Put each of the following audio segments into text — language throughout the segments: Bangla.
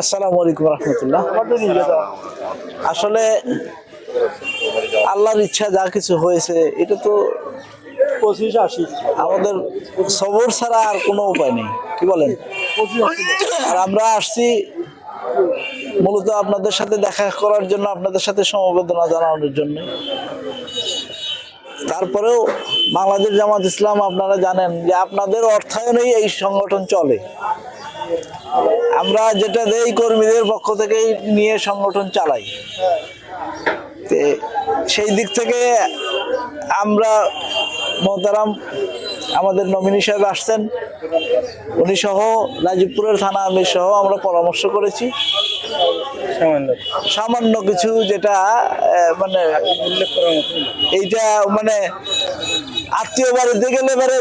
আসসালামু আলাইকুম রহমতুল্লাহ। আসলে আল্লাহর ইচ্ছা যা কিছু হয়েছে এটা তো পঁচিশ আশি। আমাদের সবর ছাড়া আর কোনো উপায় নেই। কি বলেন? আর আমরা আসছি মূলত আপনাদের সাথে দেখা করার জন্য আপনাদের সাথে সমবেদনা জানানোর জন্য। তারপরেও বাংলাদেশ জামাত ইসলাম আপনারা জানেন যে আপনাদের অর্থায়নেই এই সংগঠন চলে। আমরা যেটা দেই কর্মীদের পক্ষ থেকেই নিয়ে সংগঠন চালাই। তে সেই দিক থেকে আমরা মোহতারাম আমাদের নমিনি সাহেব আসছেন। উনি সহ রাজীবপুরের থানা আমির সহ আমরা পরামর্শ করেছি। সামান্য। কিছু যেটা মানে। এইটা মানে আত্মীয় বাড়িতে গেলে এবারে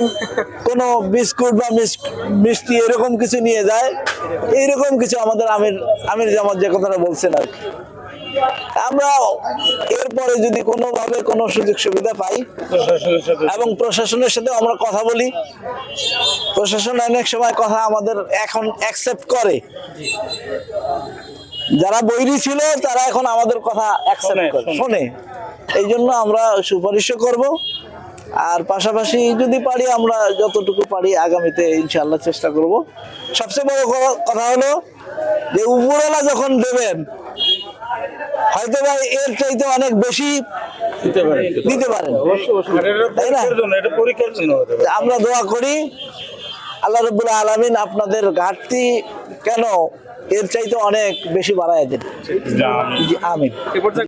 কোনো বিস্কুট বা মিষ্টি এরকম কিছু নিয়ে যায় এইরকম কিছু আমাদের আমির আমির জামাত যে কথাটা বলছেন আর কি। আমরা এরপরে যদি কোনোভাবে কোনো সুযোগ সুবিধা পাই এবং প্রশাসনের সাথে আমরা কথা বলি প্রশাসন অনেক সময় কথা আমাদের এখন অ্যাকসেপ্ট করে যারা বৈরী ছিল তারা এখন আমাদের কথা অ্যাকসেপ্ট করে শোনে। শোনে এই জন্য আমরা সুপারিশও করব আর পাশাপাশি যদি পারি আমরা যতটুকু পারি আগামীতে ইনশাল্লাহ চেষ্টা করব। সবচেয়ে বড় কথা হলো যে উপরওয়ালা যখন দেবেন হয়তো বা এর চাইতে অনেক বেশি দিতে পারেন। তাই না? আমরা দোয়া করি আল্লাহ রবুল্লা আলমিন আপনাদের ঘাটতি কেন এর চাইতে অনেক বেশি বাড়ায় দেন। আমিন।